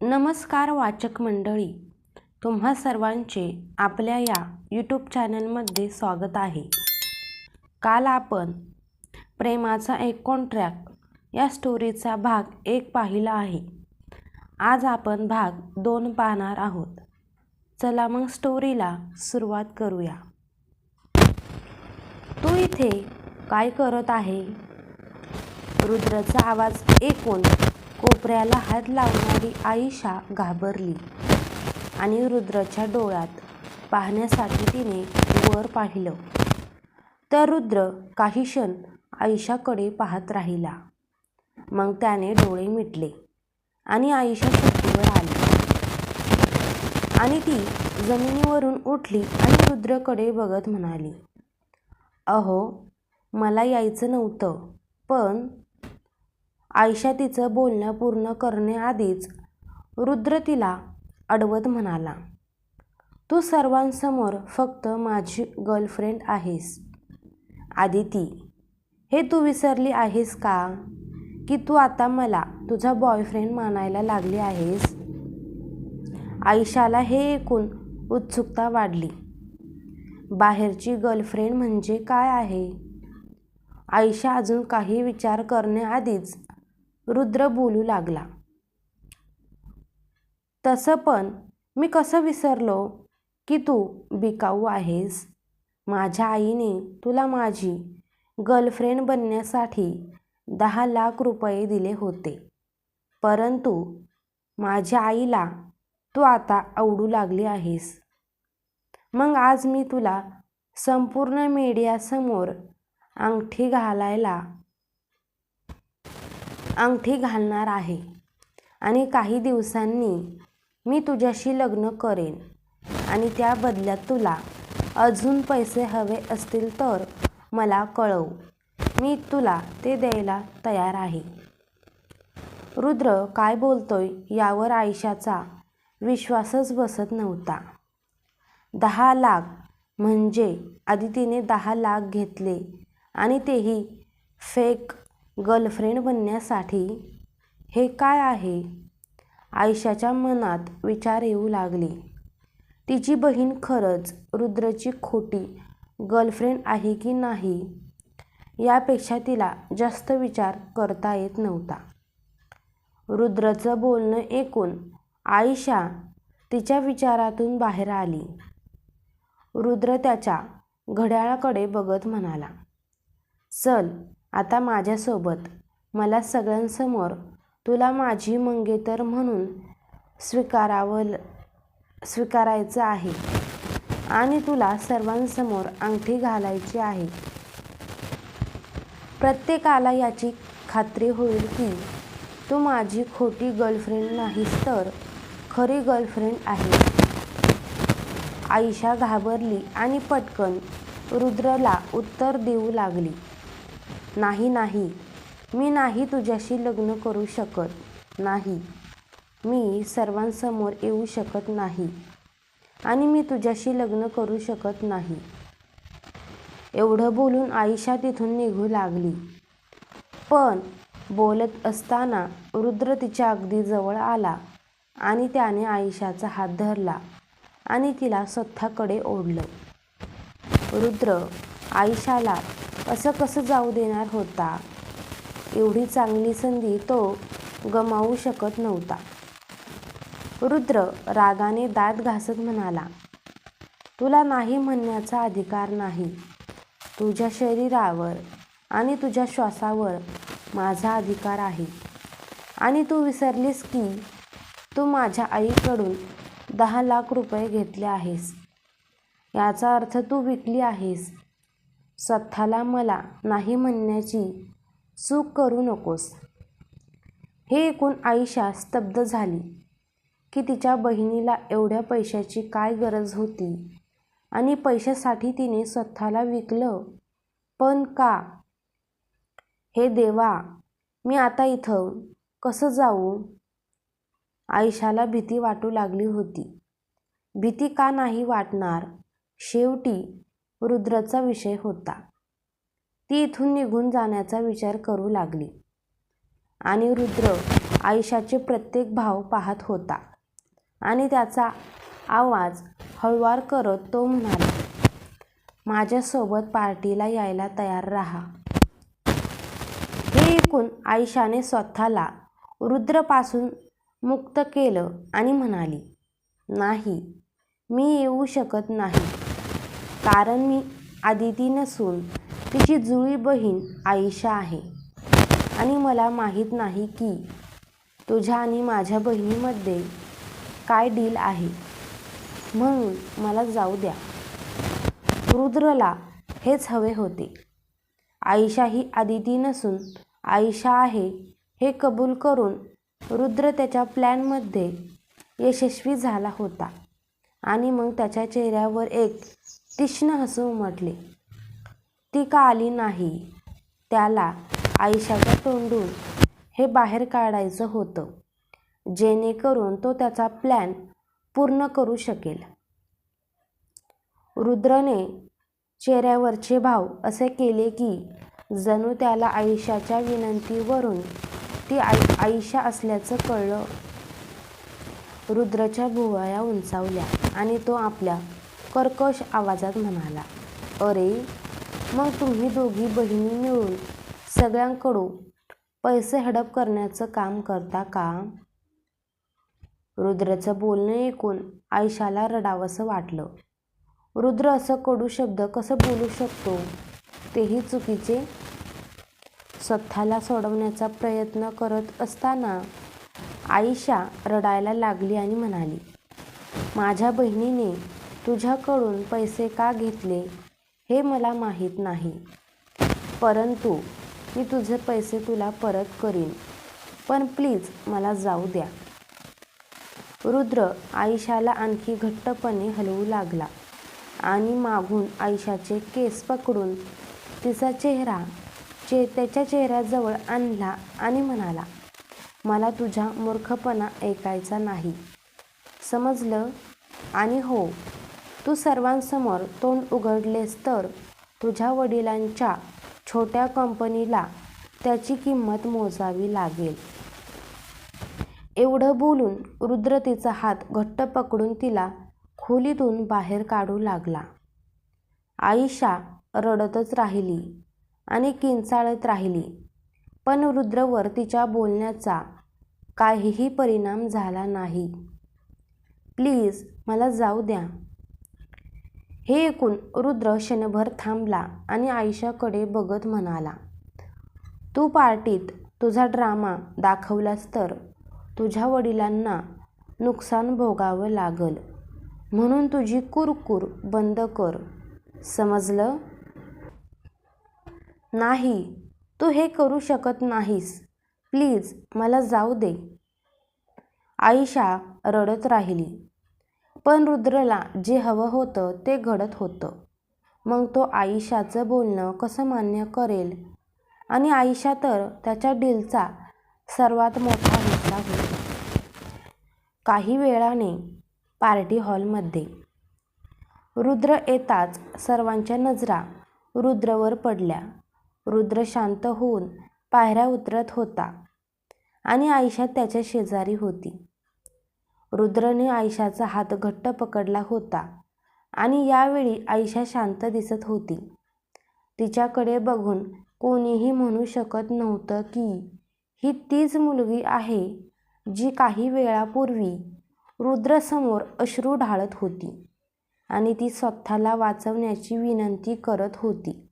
नमस्कार वाचक मंडळी. तुम्हा सर्वांचे आपल्या या यूट्यूब चॅनलमध्ये स्वागत आहे. काल आपण प्रेमाचा एक कॉन्ट्रॅक्ट या स्टोरीचा भाग एक पाहिला आहे. आज आपण भाग दोन पाहणार आहोत. चला मग स्टोरीला सुरुवात करूया. तू इथे काय करत आहे? रुद्रचा आवाज ऐकून कोपऱ्याला हात लावणारी आईशा घाबरली आणि रुद्रच्या डोळ्यात पाहण्यासाठी तिने वर पाहिलं. तर रुद्र काही क्षण आईशाकडे पाहत राहिला. मग त्याने डोळे मिटले आणि आईशा शक्तीवर आली. आणि ती जमिनीवरून उठली आणि रुद्रकडे बघत म्हणाली अहो मला यायचं नव्हतं पण आयशा तिचं बोलणं पूर्ण करण्याआधीच रुद्र तिला अडवत म्हणाला तू सर्वांसमोर फक्त माझी गर्लफ्रेंड आहेस. आदिती हे तू विसरली आहेस का? की तू आता मला तुझा बॉयफ्रेंड मानायला लागली आहेस? आयशाला हे ऐकून उत्सुकता वाढली. बाहेरची गर्लफ्रेंड म्हणजे काय आहे? आयशा अजून काही विचार करण्याआधीच रुद्र बोलू लागला. तसं पण मी कसं विसरलो की तू बिकाऊ आहेस? माझ्या आईने तुला माझी गर्लफ्रेंड बनण्यासाठी दहा लाख रुपये दिले होते. परंतु माझ्या आईला तू आता आवडू लागली आहेस. मग आज मी तुला संपूर्ण मीडियासमोर अंगठी घालायला अंगठी घालणार आहे. आणि काही दिवसांनी मी तुझ्याशी लग्न करेन. आणि त्या बदल्यात तुला अजून पैसे हवे असतील तर मला कळव. मी तुला ते द्यायला तयार आहे. रुद्र काय बोलतोय यावर आयशाचा विश्वासच बसत नव्हता. दहा लाख म्हणजे आदितीने दहा लाख घेतले आणि तेही फेक गर्लफ्रेंड बनण्यासाठी हे काय आहे? आयशाच्या मनात विचार येऊ लागले. तिची बहीण खरंच रुद्रची खोटी गर्लफ्रेंड आहे की नाही यापेक्षा तिला जास्त विचार करता येत नव्हता. रुद्रचं बोलणं ऐकून आयशा तिच्या विचारातून बाहेर आली. रुद्र त्याच्या घड्याळाकडे बघत म्हणाला चल आता माझ्यासोबत मला सगळ्यांसमोर तुला माझी मंगेतर म्हणून स्वीकारावं स्वीकारायचं आहे. आणि तुला सर्वांसमोर अंगठी घालायची आहे. प्रत्येकाला याची खात्री होईल की तू माझी खोटी गर्लफ्रेंड नाहीस तर खरी गर्लफ्रेंड आहे. आईशा घाबरली आणि पटकन रुद्रला उत्तर देऊ लागली. नाही नाही. मी नाही तुझ्याशी लग्न करू शकत. नाही. मी सर्वांसमोर येऊ शकत नाही. आणि मी तुझ्याशी लग्न करू शकत नाही. एवढं बोलून आईशा तिथून निघू लागली. पण बोलत असताना रुद्र तिच्या अगदी जवळ आला आणि त्याने आईशाचा हात धरला आणि तिला स्वतःकडे ओढलं. रुद्र आईशाला असं कसं जाऊ देणार होता? एवढी चांगली संधी तो गमावू शकत नव्हता. रुद्र रागाने दात घासत म्हणाला तुला नाही म्हणण्याचा अधिकार नाही. तुझ्या शरीरावर आणि तुझ्या श्वासावर माझा अधिकार आहे. आणि तू विसरलीस की तू माझ्या आईकडून दहा लाख रुपये घेतले आहेस. याचा अर्थ तू विकली आहेस. स्वतःला मला नाही म्हणण्याची चूक करू नकोस. हे ऐकून आईशा स्तब्ध झाली की तिच्या बहिणीला एवढ्या पैशाची काय गरज होती? आणि पैशासाठी तिने स्वतःला विकलं. पण का? हे देवा मी आता इथं कसं जाऊ? आयशाला भीती वाटू लागली होती. भीती का नाही वाटणार? शेवटी रुद्रचा विषय होता. ती इथून निघून जाण्याचा विचार करू लागली. आणि रुद्र आयुष्याचे प्रत्येक भाव पाहत होता. आणि त्याचा आवाज हळवार करत तो म्हणाला माझ्यासोबत पार्टीला यायला तयार राहा. हे ऐकून आयशाने स्वतःला रुद्रपासून मुक्त केलं आणि म्हणाली नाही मी येऊ शकत नाही. कारण मी आदिती नसून तिची जुळी बहीण आयशा आहे. आणि मला माहीत नाही की तुझ्या आणि माझ्या बहिणीमध्ये काय डील आहे. म्हणून मला जाऊ द्या. रुद्रला हेच हवे होते. आयशा ही आदिती नसून आयशा आहे हे कबूल करून रुद्र त्याच्या प्लॅनमध्ये यशस्वी झाला होता. आणि मग त्याच्या चेहऱ्यावर एक तीक्ष्ण हसून उमटले ती का आली नाही? त्याला आयशाच्या तोंडून हे बाहेर काढायचं होतं जेणेकरून तो त्याचा प्लॅन पूर्ण करू शकेल. रुद्रने चेहऱ्यावरचे भाव असे केले की जणू त्याला आयुष्याच्या विनंतीवरून ती आय आयुष्या असल्याचं कळलं. रुद्रच्या भुवया उंचावल्या आणि तो आपल्या कर्कश आवाजात म्हणाला अरे मग तुम्ही दोघी बहिणी मिळून सगळ्यांकडून पैसे हडप करण्याचं काम करता का? रुद्रचं बोलणं ऐकून आयशाला रडावंसं वाटलं. रुद्र असं कडू शब्द कसं बोलू शकतो? तेही चुकीचे? स्वतःला सोडवण्याचा प्रयत्न करत असताना आईशा रडायला लागली आणि म्हणाली माझ्या बहिणीने तुझ्याकडून पैसे का घेतले हे मला माहीत नाही. परंतु मी तुझे पैसे तुला परत करीन पण प्लीज मला जाऊ द्या. रुद्र आयशाला आणखी घट्टपणे हलवू लागला आणि मागून आयशाचे केस पकडून तिचा चेहरा चे त्याच्या चेहऱ्याजवळ आणला आणि म्हणाला मला तुझा मूर्खपणा ऐकायचा नाही. समजलं? आणि हो तू सर्वांसमोर तोंड उघडलेस तर तुझ्या वडिलांच्या छोट्या कंपनीला त्याची किंमत मोजावी लागेल. एवढं बोलून रुद्र तिचा हात घट्ट पकडून तिला खोलीतून बाहेर काढू लागला. आईशा रडतच राहिली आणि किंचाळत राहिली. पण रुद्रवर तिच्या बोलण्याचा काहीही परिणाम झाला नाही. प्लीज मला जाऊ द्या. हे ऐकून रुद्र क्षणभर थांबला आणि आयशाकडे बघत म्हणाला तू पार्टीत तुझा ड्रामा दाखवलास तर तुझ्या वडिलांना नुकसान भोगावं लागल. म्हणून तुझी कुरकुर बंद कर. समजलं? नाही तू हे करू शकत नाहीस. प्लीज मला जाऊ दे. आईशा रडत राहिली. पण रुद्रला जे हवं होतं ते घडत होतं. मग तो आईशाचं बोलणं कसं मान्य करेल? आणि आईशा तर त्याच्या डीलचा सर्वात मोठा हिस्सा होता काही वेळाने पार्टी हॉलमध्ये. रुद्र येताच सर्वांच्या नजरा रुद्रवर पडल्या. रुद्र शांत होऊन पायऱ्या उतरत होता आणि आयशा त्याच्या शेजारी होती. रुद्रने आयशाचा हात घट्ट पकडला होता आणि यावेळी आयशा शांत दिसत होती. तिच्याकडे बघून कोणीही म्हणू शकत नव्हतं की ही तीच मुलगी आहे जी काही वेळापूर्वी रुद्रसमोर अश्रू ढाळत होती आणि ती स्वतःला वाचवण्याची विनंती करत होती.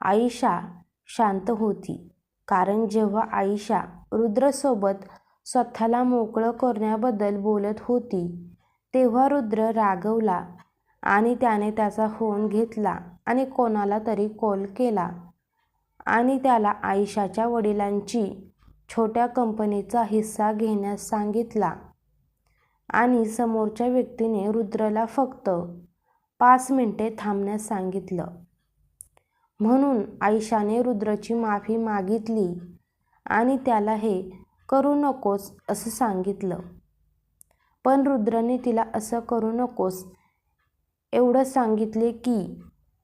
आईशा शांत होती कारण जेव्हा आईशा रुद्रसोबत स्वतःला मोकळं करण्याबद्दल बोलत होती. तेव्हा रुद्र रागवला आणि त्याने त्याचा फोन घेतला आणि कोणाला तरी कॉल केला आणि त्याला आयशाच्या वडिलांची छोट्या कंपनीचा हिस्सा घेण्यास सांगितला आणि समोरच्या व्यक्तीने रुद्रला फक्त पाच मिनिटे थांबण्यास सांगितलं. म्हणून आयशाने रुद्रची माफी मागितली आणि त्याला हे करू नकोस असं सांगितलं. पण रुद्रने तिला असं करू नकोस एवढं सांगितले की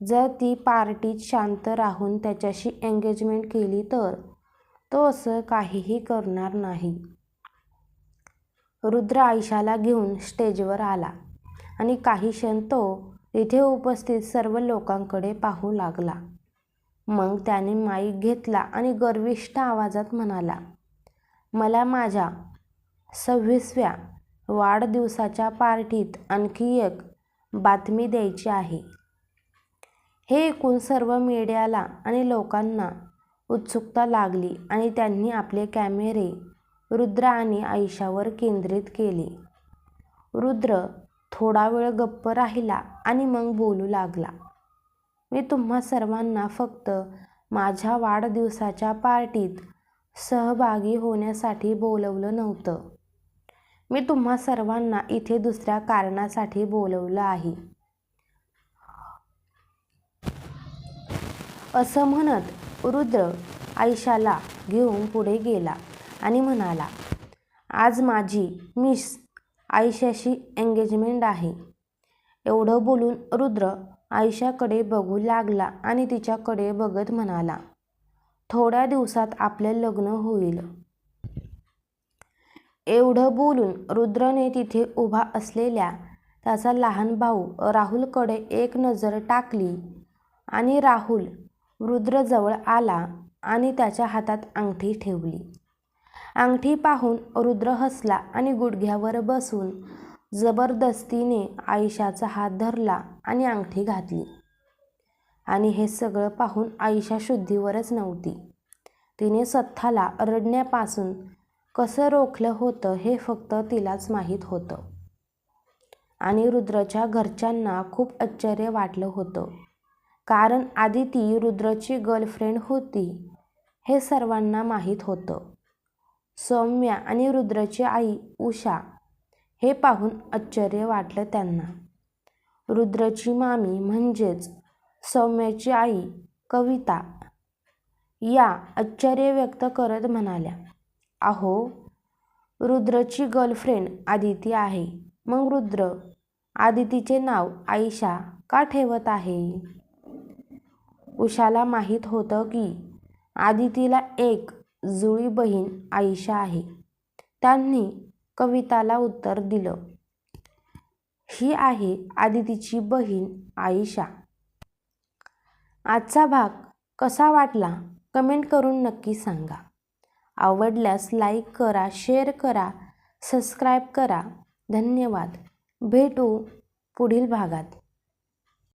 जर ती पार्टीत शांत राहून त्याच्याशी एंगेजमेंट केली तर तो असं काहीही करणार नाही. रुद्र आयशाला घेऊन स्टेजवर आला आणि काही क्षण तो तिथे उपस्थित सर्व लोकांकडे पाहू लागला. मग त्याने माईक घेतला आणि गर्विष्ठ आवाजात म्हणाला मला माझ्या सव्वीसव्या वाढदिवसाच्या पार्टीत आणखी एक बातमी द्यायची आहे. हे ऐकून सर्व मीडियाला आणि लोकांना उत्सुकता लागली आणि त्यांनी आपले कॅमेरे रुद्र आणि आयशावर केंद्रित केले. रुद्र थोडा वेळ गप्प राहिला आणि मग बोलू लागला. मी तुम्हा सर्वांना फक्त माझ्या वाढदिवसाच्या पार्टीत सहभागी होण्यासाठी बोलवलं नव्हतं. मी तुम्हा सर्वांना इथे दुसऱ्या कारणासाठी बोलवलं आहे. असं म्हणत रुद्र आयशाला घेऊन पुढे गेला आणि म्हणाला आज माझी मिस आयशाशी एंगेजमेंट आहे. एवढं बोलून रुद्र आयशाकडे बघू लागला आणि तिच्याकडे बघत म्हणाला थोड्या दिवसात आपले लग्न होईल. एवढं बोलून रुद्रने तिथे उभा असलेल्या त्याचा लहान भाऊ राहुलकडे एक नजर टाकली आणि राहुल रुद्रजवळ आला आणि त्याच्या हातात अंगठी ठेवली. अंगठी पाहून रुद्र हसला आणि गुडघ्यावर बसून जबरदस्तीने आईशाचा हात धरला आणि अंगठी घातली. आणि हे सगळं पाहून आईशा शुद्धीवरच नव्हती. तिने स्वतःला रडण्यापासून कसं रोखलं होतं हे फक्त तिलाच माहीत होतं. आणि रुद्रच्या घरच्यांना खूप आश्चर्य वाटलं होतं. कारण आदिती रुद्रची गर्लफ्रेंड होती हे सर्वांना माहीत होतं. सौम्या आणि रुद्रची आई उषा हे पाहून आश्चर्य वाटलं त्यांना. रुद्रची मामी म्हणजेच सौम्याची आई कविता या आश्चर्य व्यक्त करत म्हणाल्या अहो रुद्रची गर्लफ्रेंड आदिती आहे. मग रुद्र आदितीचे नाव आयशा का ठेवत आहे? उषाला माहीत होतं की आदितीला एक जुळी बहीण आयशा आहे. त्यांनी कविताला उत्तर दिलं ही आहे आदितीची बहीण आयशा. आजचा भाग कसा वाटला? कमेंट करून नक्की सांगा. आवडल्यास लाईक करा शेअर करा सबस्क्राईब करा. धन्यवाद. भेटू पुढील भागात.